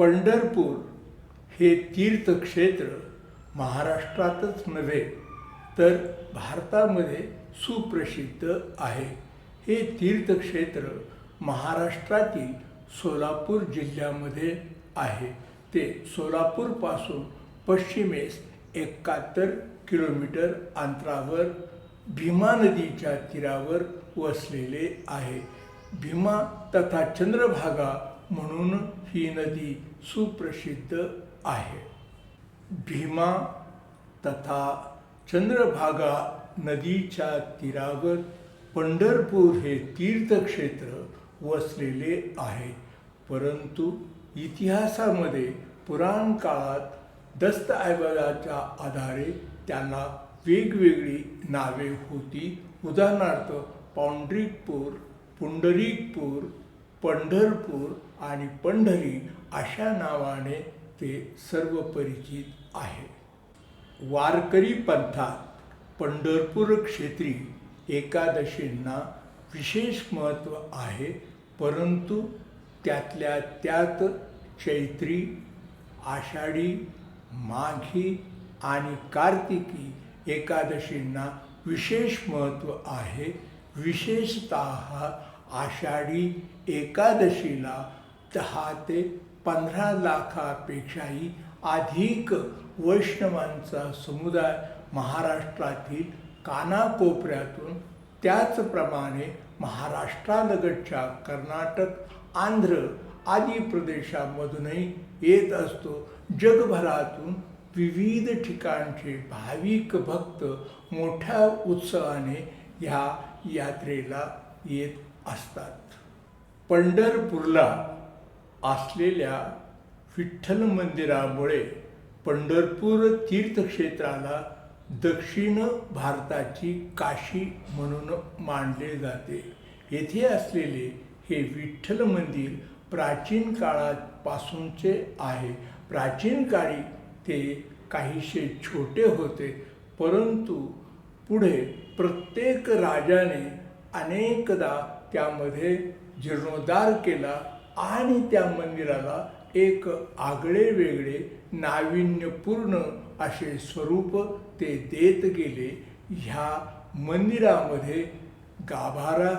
पंढरपूर हे तीर्थक्षेत्र महाराष्ट्रातच नव्हे तर भारतामध्ये सुप्रसिद्ध आहे. हे तीर्थक्षेत्र महाराष्ट्रातील सोलापूर जिल्ह्यामध्ये आहे. ते सोलापूरपासून पश्चिमेस एकाहत्तर किलोमीटर अंतरावर भीमा नदीच्या तीरावर वसलेले आहे. भीमा तथा चंद्रभागा म्हणून ही नदी सुप्रसिद्ध आहे. भीमा तथा चंद्रभागा नदीच्या तीरावर पंढरपूर हे तीर्थक्षेत्र वसलेले आहे. परंतु इतिहासामध्ये पुराण काळात दस्तऐवजाच्या आधारे त्याला वेगवेगळी नावे होती. उदाहरणार्थ पौंड्रिकपूर पुंडरीकपूर पंढरपूर आणि पंढरी अशा नावाने ते सर्व परिचित आहे. वारकरी पंथात पंढरपूर क्षेत्री एकादशींना विशेष महत्त्व आहे परंतु त्यातल्या त्यात चैत्री आषाढी माघी आणि कार्तिकी एकादशींना विशेष महत्त्व आहे. विशेषत आषाढी एकादशीला दहा ते पंधरा लाखापेक्षाही अधिक वैष्णवांचा समुदाय महाराष्ट्रातील कानाकोपऱ्यातून त्याचप्रमाणे महाराष्ट्रालगतच्या कर्नाटक आंध्र आदी प्रदेशामधूनही येत असतो. जगभरातून विविध ठिकाणचे भाविक भक्त मोठ्या उत्साहाने ह्या यात्रेला येत असतात. पंढरपूरला असलेल्या विठ्ठल मंदिरामुळे पंढरपूर तीर्थक्षेत्राला दक्षिण भारताची काशी म्हणून मानले जाते. येथे असलेले हे विठ्ठल मंदिर प्राचीन काळापासूनचे आहे. प्राचीन काळी ते काहीसे छोटे होते परंतु पुढे प्रत्येक राजाने अनेकदा त्यामध्ये जीर्णोद्धार केला आणि त्या मंदिराला एक आगळे वेगळे नाविन्यपूर्ण असे स्वरूप ते देत गेले. ह्या मंदिरामध्ये गाभारा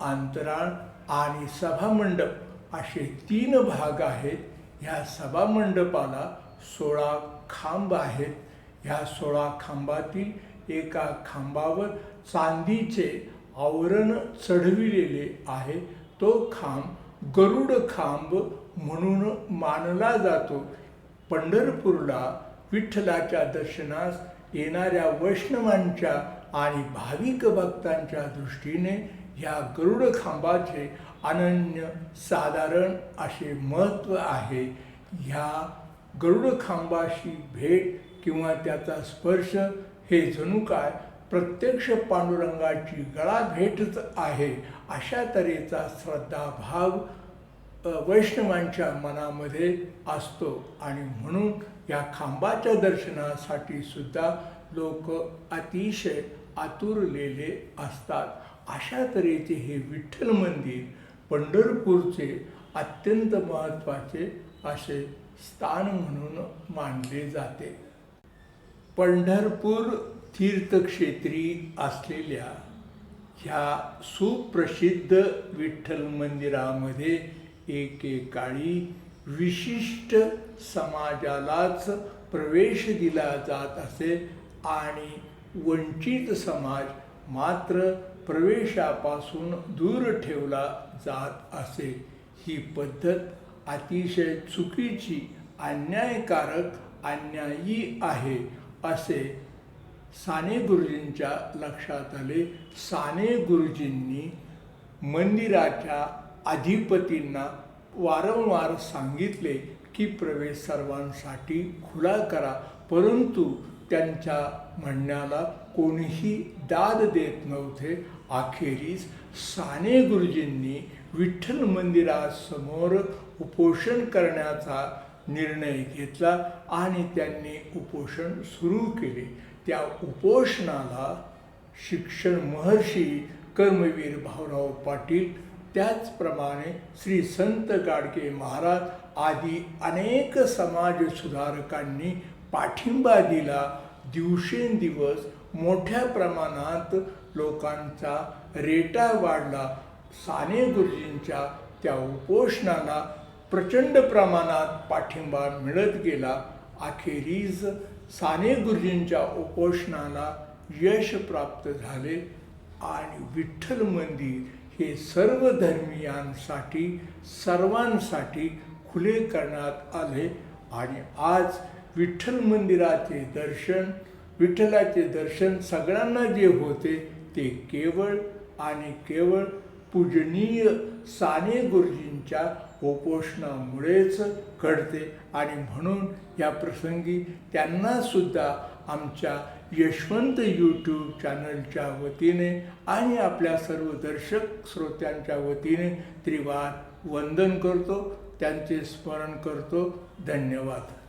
अंतराळ आणि सभामंडप असे तीन भाग आहेत. ह्या सभामंडपाला सोळा खांब आहेत. ह्या सोळा खांबातील एका खांबावर चांदीचे आवरण चढविलेले आहे. तो खांब गरुड खांब म्हणून मानला जातो. पंढरपूरला विठ्ठलाच्या दर्शनास येणाऱ्या वैष्णवांच्या आणि भाविक भक्तांच्या दृष्टीने ह्या गरुड खांबाचे अनन्य साधारण असे महत्त्व आहे. ह्या गरुड खांबाशी भेट किंवा त्याचा स्पर्श हे जणू काय प्रत्यक्ष पांडुरंगाची गळा भेटच आहे अशा तऱ्हेचा श्रद्धाभाव वैष्णवांच्या मनामध्ये असतो. आणि म्हणून या खांबाच्या दर्शनासाठी सुद्धा लोक अतिशय आतुरलेले असतात. अशा तऱ्हेचे हे विठ्ठल मंदिर पंढरपूरचे अत्यंत महत्त्वाचे असे स्थान म्हणून मानले जाते. पंढरपूर तीर्थक्षेत्री असलेल्या ह्या सुप्रसिद्ध विठ्ठल मंदिरामध्ये एकेकाळी विशिष्ट समाजालाच प्रवेश दिला जात असे आणि वंचित समाज मात्र प्रवेशापासून दूर ठेवला जात असे. ही पद्धत अतिशय चुकीची अन्यायकारक अन्यायी आहे असे साने गुरुजींच्या लक्षात आले. साने गुरुजींनी मंदिराच्या अधिपतींना वारंवार सांगितले की प्रवेश सर्वांसाठी खुला करा परंतु त्यांच्या म्हणण्याला कोणीही दाद देत नव्हते. अखेरीस साने गुरुजींनी विठ्ठल मंदिरासमोर उपोषण करण्याचा निर्णय घेतला आणि त्यांनी उपोषण सुरू केले. त्या उपोषणाला शिक्षण महर्षी कर्मवीर भाऊराव पाटील त्याचप्रमाणे श्री संत गाडगे महाराज आदी अनेक समाजसुधारकांनी पाठिंबा दिला. दिवसेंदिवस मोठ्या प्रमाणात लोकांचा रेटा वाढला. साने गुरुजींच्या त्या उपोषणाला प्रचंड प्रमाणात पाठिंबा मिळत गेला. अखेरीज साने गुरुजींच्या उपोषणाला यश प्राप्त झाले आणि विठ्ठल मंदिर हे सर्व धर्मियांसाठी सर्वांसाठी खुले करण्यात आले. आणि आज विठ्ठल मंदिराचे दर्शन विठ्ठलाचे दर्शन सगळ्यांना जे होते ते केवळ आणि केवळ पूजनीय साने गुरुजींच्या उपोषणामुळेच घडते. आणि म्हणून या प्रसंगी त्यांनासुद्धा आमच्या यशवंत यूट्यूब चॅनलच्या वतीने आणि आपल्या सर्व दर्शक श्रोत्यांच्या वतीने त्रिवार वंदन करतो. त्यांचे स्मरण करतो. धन्यवाद.